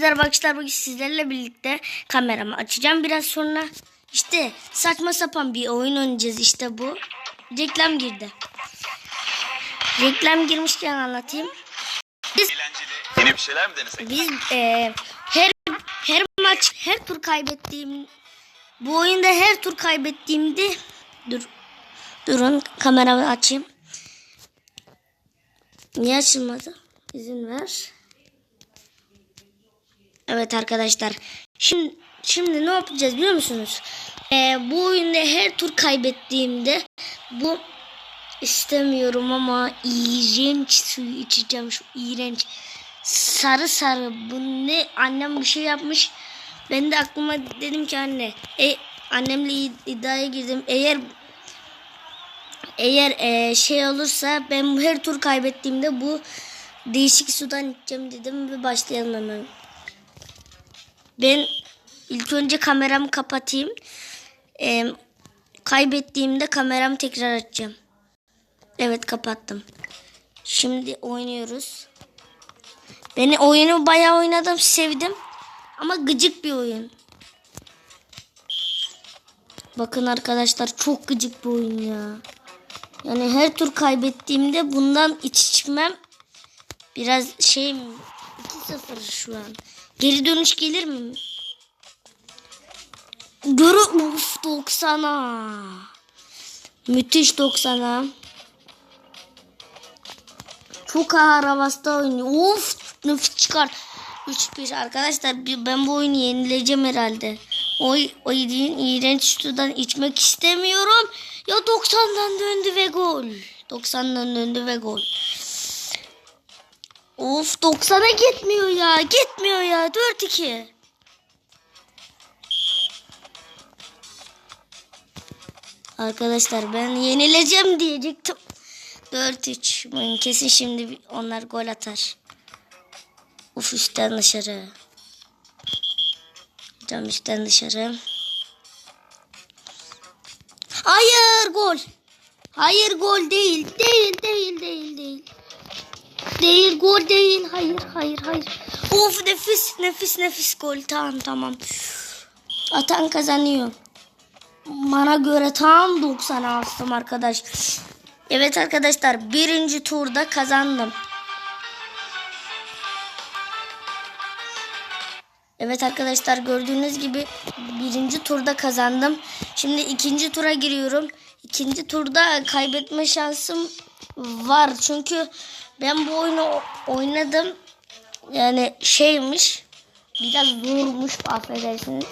Herkese bakışlar bugün sizlerle birlikte kameramı açacağım biraz sonra. İşte saçma sapan bir oyun oynayacağız işte bu. Reklam girdi. Reklam girmişken anlatayım. Eğlenceli. Yeni bir şeyler mi denesek? Biz e, her her maç her tur kaybettiğim bu oyunda her tur kaybettiğimde dur durun kameramı açayım. Niye açılmadı? İzin ver. Evet arkadaşlar. Şimdi şimdi ne yapacağız biliyor musunuz? E, bu oyunda her tur kaybettiğimde bu istemiyorum ama iğrenç suyu içeceğim şu iğrenç sarı sarı bu ne annem bir şey yapmış ben de aklıma dedim ki anne e, annemle id- iddiaya girdim eğer eğer e, şey olursa ben her tur kaybettiğimde bu değişik sudan içeceğim dedim ve başlayalım hemen. Ben ilk önce kameramı kapatayım. E, kaybettiğimde kameramı tekrar açacağım. Evet kapattım. Şimdi oynuyoruz. Beni oyunu bayağı oynadım, sevdim. Ama gıcık bir oyun. Bakın arkadaşlar çok gıcık bir oyun ya. Yani her tur kaybettiğimde bundan iç içmem biraz şey mi? 2-0 şu an. Geri dönüş gelir mi? Görü uf 90'a. Müthiş 90'a. Çok ağır havasta oynuyor. Of nefis çıkar. 3-1 arkadaşlar ben bu oyunu yenileceğim herhalde. O, o yediğin iğrenç sudan içmek istemiyorum. Ya 90'dan döndü ve gol. 90'dan döndü ve gol. Of 90'a gitmiyor ya. Gitmiyor ya. 4-2. Arkadaşlar ben yenileceğim diyecektim. 4-3. Bugün kesin şimdi onlar gol atar. Uf üstten dışarı. Hocam üstten dışarı. Hayır gol. Hayır gol değil. Değil değil değil değil. Değil gol değil. Hayır hayır hayır. Of nefis nefis nefis gol. Tamam tamam. Atan kazanıyor. Bana göre tam 90 astım arkadaş. Evet arkadaşlar birinci turda kazandım. Evet arkadaşlar gördüğünüz gibi birinci turda kazandım. Şimdi ikinci tura giriyorum. İkinci turda kaybetme şansım var. Çünkü ben bu oyunu oynadım. Yani şeymiş. Biraz zormuş affedersiniz.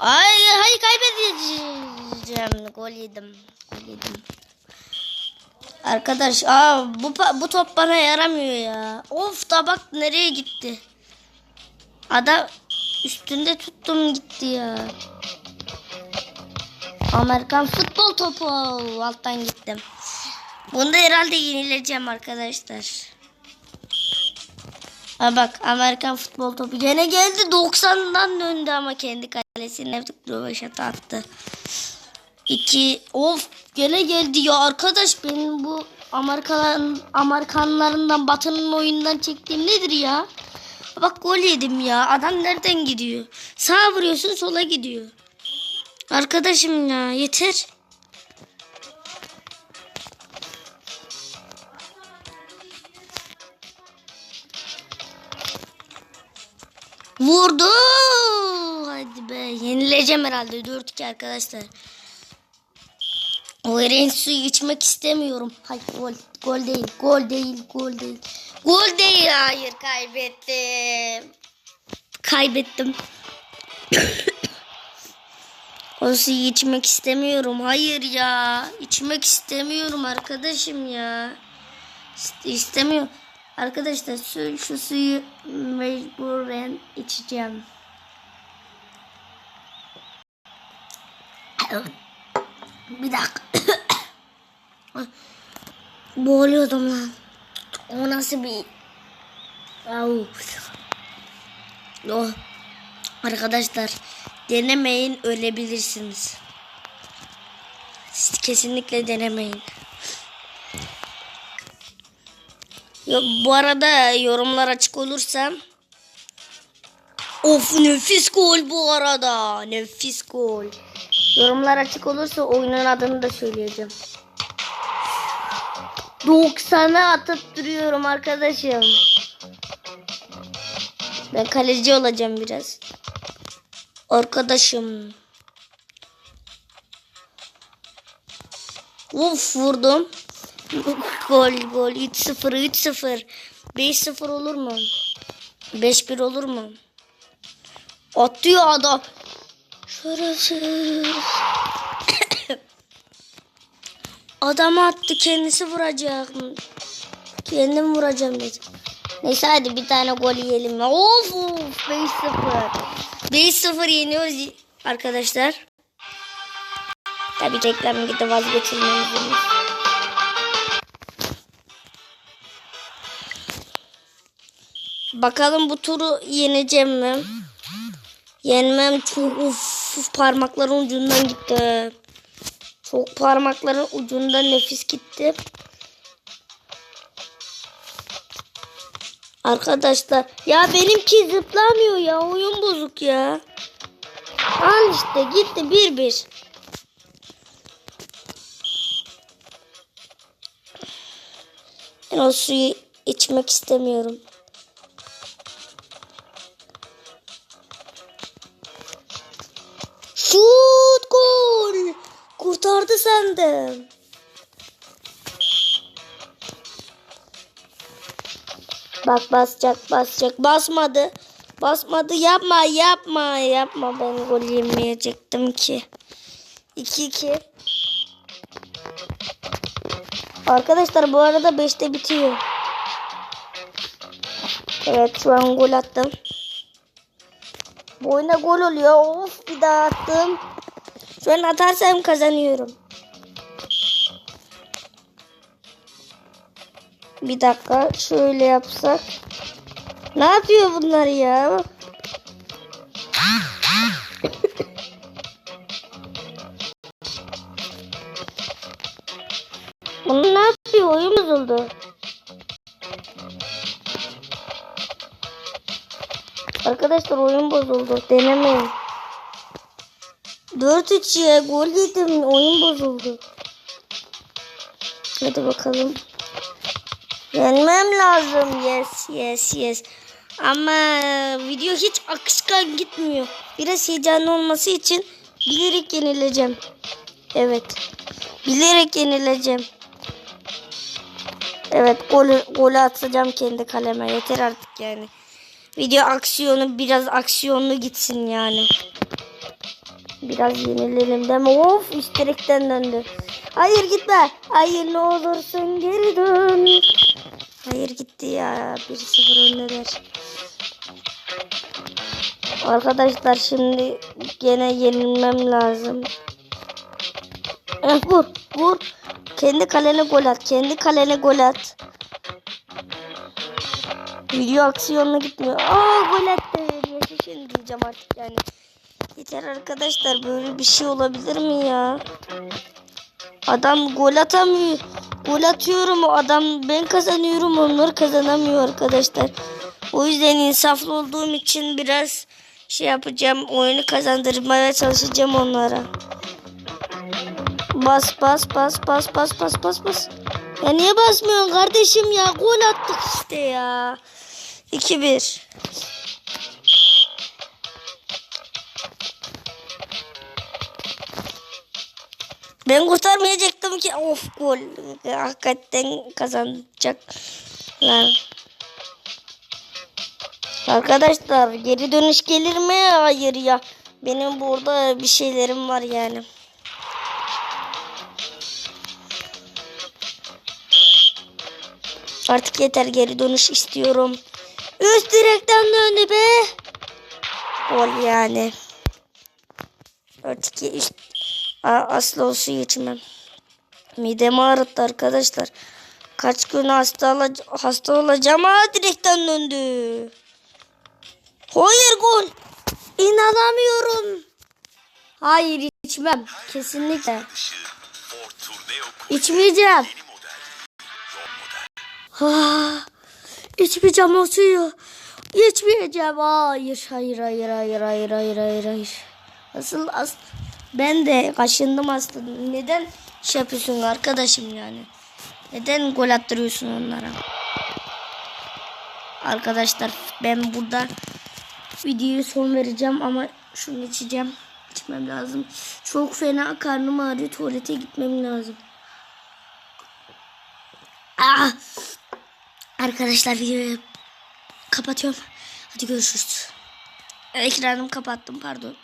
Ay hayır kaybedeceğim. Gol yedim. Gol yedim. Arkadaş aa bu bu top bana yaramıyor ya. Of tabak nereye gitti? Adam üstünde tuttum gitti ya. Amerikan futbol topu alttan gittim. Bunda herhalde yenileceğim arkadaşlar. Ha bak Amerikan futbol topu gene geldi 90'dan döndü ama kendi kalesine röveşata attı. İki of gene geldi ya arkadaş benim bu Amerikalıların Amerikanlarından Batı'nın oyundan çektiğim nedir ya? Bak gol yedim ya adam nereden gidiyor? Sağa vuruyorsun sola gidiyor. Arkadaşım ya yeter. Vurdu. Hadi be. Yenileceğim herhalde 4-2 arkadaşlar. O iğrenç suyu içmek istemiyorum. Hayır gol. Gol değil. Gol değil. Gol değil. Gol değil. Hayır kaybettim. Kaybettim. o suyu içmek istemiyorum. Hayır ya. İçmek istemiyorum arkadaşım ya. İstemiyorum. Arkadaşlar su, şu suyu mecburen içeceğim. Bir dakika. Boğuluyordum lan. O nasıl bir... Oh. Arkadaşlar denemeyin ölebilirsiniz. Siz kesinlikle denemeyin. Bu arada yorumlar açık olursa Of nefis gol bu arada. Nefis gol. Yorumlar açık olursa oyunun adını da söyleyeceğim. 90'a atıp duruyorum arkadaşım. Ben kaleci olacağım biraz. Arkadaşım. Uf vurdum. gol gol 3-0 3-0. 5-0 olur mu? 5-1 olur mu? Atıyor adam. Şurası. Adam attı kendisi vuracak. Kendim vuracağım dedi. Neyse hadi bir tane gol yiyelim. Of of 5-0. 5-0 yeniyoruz arkadaşlar. Tabii reklam gidi vazgeçilmeyiz. Bakalım bu turu yeneceğim mi? Yenmem çok uf, parmakların ucundan gitti. Çok parmakların ucundan nefis gitti. Arkadaşlar ya benimki zıplamıyor ya oyun bozuk ya. Al işte gitti bir bir. Ben o suyu içmek istemiyorum. Şut gol. Kurtardı sandım. Bak basacak basacak. Basmadı. Basmadı yapma yapma yapma. Ben gol yemeyecektim ki. 2-2. Arkadaşlar bu arada 5'te bitiyor. Evet şu an gol attım. Bu oyuna gol oluyor. Of bir daha attım. Şu an atarsam kazanıyorum. Bir dakika şöyle yapsak. Ne yapıyor bunlar ya? Bunlar ne yapıyor? Oyun bozuldu. Arkadaşlar oyun bozuldu. Denemeyin. 4-3 ya gol yedim. Oyun bozuldu. Hadi bakalım. Yenmem lazım. Yes yes yes. Ama video hiç akışkan gitmiyor. Biraz heyecanlı olması için bilerek yenileceğim. Evet. Bilerek yenileceğim. Evet gol, golü atacağım kendi kaleme. Yeter artık yani. Video aksiyonu biraz aksiyonlu gitsin yani. Biraz yenilelim deme. Of üst direkten döndü. Hayır gitme. Hayır ne olursun geri dön. Hayır gitti ya. 1-0 öndeler. Arkadaşlar şimdi gene yenilmem lazım. Eh, vur vur. Kendi kalene gol at. Kendi kalene gol at. Video aksiyonla gitmiyor. Aa gol attı. Yaşasın diyeceğim artık yani. Yeter arkadaşlar böyle bir şey olabilir mi ya? Adam gol atamıyor. Gol atıyorum o adam ben kazanıyorum onlar kazanamıyor arkadaşlar. O yüzden insaflı olduğum için biraz şey yapacağım. Oyunu kazandırmaya çalışacağım onlara. Bas bas bas bas bas bas bas bas. Ya niye basmıyorsun kardeşim ya? Gol attık işte ya. 2-1. Ben kurtarmayacaktım ki. Of gol. Hakikaten kazanacaklar. Arkadaşlar geri dönüş gelir mi? Hayır ya. Benim burada bir şeylerim var yani. Artık yeter geri dönüş istiyorum. Üst direkten döndü be. Gol yani. Artık üst, asla o suyu içmem. Midemi ağrıttı arkadaşlar. Kaç gün hasta, hasta olacağım. Aa direkten döndü. Hayır gol. İnanamıyorum. Hayır içmem. Kesinlikle. İçmeyeceğim. model. Ah, İçmeyeceğim o suyu. İçmeyeceğim. Hayır, hayır, hayır, hayır, hayır, hayır, hayır. Asıl as ben de kaşındım aslında. Neden şey yapıyorsun arkadaşım yani? Neden gol attırıyorsun onlara? Arkadaşlar ben burada videoyu son vereceğim ama şunu içeceğim. İçmem lazım. Çok fena karnım ağrıyor. Tuvalete gitmem lazım. Ah! Arkadaşlar videoyu kapatıyorum. Hadi görüşürüz. Ekranımı kapattım pardon.